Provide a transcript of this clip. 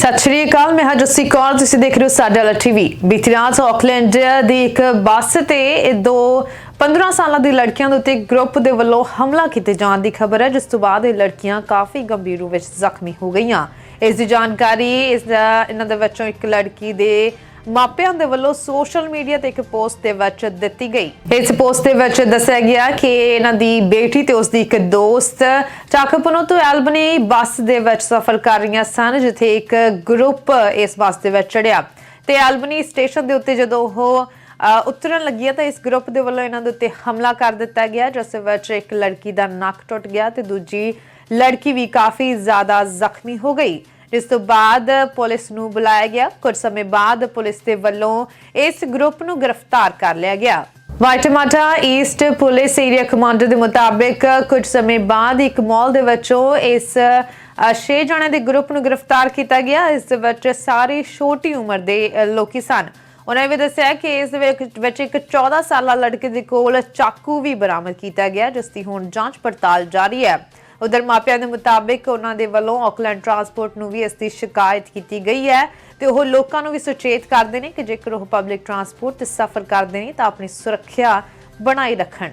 ਸਤਿ ਸ਼੍ਰੀ ਅਕਾਲ, ਮੈਂ ਹਾਂ ਜੱਸੀ ਕੌਰ, ਤੁਸੀਂ ਦੇਖ ਰਹੇ ਹੋ ਸਾਡਾ ਲਾ ਟੀਵੀ ਬੀਤੀ ਰਾਤ ਆਕਲੈਂਡ ਦੀ ਇੱਕ ਬੱਸ ਤੇ ਇਹ ਦੋ 15 ਸਾਲਾਂ ਦੀ ਲੜਕੀਆਂ ਦੇ ਉੱਤੇ ਗਰੁੱਪ ਦੇ ਵੱਲੋਂ ਹਮਲਾ ਕੀਤੇ ਜਾਣ ਦੀ ਖਬਰ ਹੈ, ਜਿਸ ਤੋਂ ਬਾਅਦ ਇਹ ਲੜਕੀਆਂ ਕਾਫੀ ਗੰਭੀਰ ਰੂਪ ਵਿੱਚ ਜ਼ਖਮੀ ਹੋ ਗਈਆਂ। ਇਸ ਦੀ ਜਾਣਕਾਰੀ, ਇਸ ਦਾ, ਇਹਨਾਂ ਦੇ ਵਿੱਚੋਂ ਇੱਕ ਲੜਕੀ ਦੇ ਮਾਪਿਆਂ ਦੇ ਵੱਲੋਂ ਸੋਸ਼ਲ ਮੀਡੀਆ ਤੇ ਇੱਕ ਪੋਸਟ ਦੇ ਵਿੱਚ ਦਿੱਤੀ ਗਈ। ਇਸ ਪੋਸਟ ਦੇ ਵਿੱਚ ਦੱਸਿਆ ਗਿਆ ਕਿ ਇਹਨਾਂ ਦੀ ਬੇਟੀ ਤੇ ਉਸ ਦੀ ਇੱਕ ਦੋਸਤ ਚਾਕਪਨੋ ਤੋਂ ਐਲਬਨੀ ਬੱਸ ਦੇ ਵਿੱਚ ਸਫ਼ਰ ਕਰ ਰਹੀਆਂ ਸਨ, ਜਿੱਥੇ ਇੱਕ ਗਰੁੱਪ ਇਸ ਬੱਸ ਦੇ ਵਿੱਚ ਚੜਿਆ ਤੇ ਐਲਬਨੀ ਸਟੇਸ਼ਨ ਦੇ ਉੱਤੇ ਜਦੋਂ ਉਹ ਉਤਰਨ ਲੱਗੀਆਂ ਤਾਂ ਇਸ ਗਰੁੱਪ ਦੇ ਵੱਲੋਂ ਇਹਨਾਂ ਦੇ ਉੱਤੇ ਹਮਲਾ ਕਰ ਦਿੱਤਾ ਗਿਆ, ਜਿਸ ਵਿੱਚ ਇੱਕ ਲੜਕੀ ਦਾ ਨੱਕ ਟੁੱਟ ਗਿਆ ਤੇ ਦੂਜੀ ਲੜਕੀ ਵੀ ਕਾਫੀ ਜ਼ਿਆਦਾ ਜ਼ਖਮੀ ਹੋ ਗਈ। ਜਿਸ ਤੋਂ ਬਾਅਦ ਪੁਲਿਸ ਨੂੰ ਬੁਲਾਇਆ ਗਿਆ। ਕੁਝ ਸਮੇਂ ਬਾਅਦ ਪੁਲਿਸ ਦੇ ਵੱਲੋਂ ਇਸ ਗਰੁੱਪ ਨੂੰ ਗ੍ਰਿਫਤਾਰ ਕਰ ਲਿਆ ਗਿਆ। Waitemata east police area commander ਦੇ ਮੁਤਾਬਿਕ ਕੁਝ ਸਮੇਂ ਬਾਅਦ ਇੱਕ ਮਾਲ ਦੇ ਵਿੱਚੋਂ ਇਸ ਅ, ਛੇ ਜਣੇ ਦੇ ਗਰੁੱਪ ਨੂੰ ਗ੍ਰਿਫਤਾਰ ਕੀਤਾ ਗਿਆ। ਇਸ ਦੇ ਵਿੱਚ ਸਾਰੇ ਛੋਟੀ ਉਮਰ ਦੇ ਲੋਕੀ ਸਨ। ਉਹਨਾਂ ਵੀ ਦੱਸਿਆ ਕਿ ਇਸ ਦੇ ਵਿੱਚ- ਵਿੱਚ ਇੱਕ 14 ਸਾਲਾ ਲੜਕੇ ਦੇ ਕੋਲ ਚਾਕੂ ਵੀ ਬਰਾਮਦ ਕੀਤਾ ਗਿਆ ਜਿਸ ਦੀ ਹੁਣ ਜਾਂਚ ਪੜਤਾਲ ਜਾਰੀ ਹੈ। ਉਧਰ ਮਾਪਿਆਂ ਦੇ ਮੁਤਾਬਿਕ ਉਹਨਾਂ ਦੇ ਵੱਲੋਂ ਆਕਲੈਂਡ ਟਰਾਂਸਪੋਰਟ ਨੂੰ ਵੀ ਇਸ ਦੀ ਸ਼ਿਕਾਇਤ ਕੀਤੀ ਗਈ ਹੈ ਤੇ ਉਹ ਲੋਕਾਂ ਨੂੰ ਵੀ ਸੁਚੇਤ ਕਰਦੇ ਨੇ ਕਿ ਜੇਕਰ ਉਹ ਪਬਲਿਕ ਟਰਾਂਸਪੋਰਟ ਤੇ ਸਫ਼ਰ ਕਰਦੇ ਨੇ ਤਾਂ ਆਪਣੀ ਸੁਰੱਖਿਆ ਬਣਾਈ ਰੱਖਣ।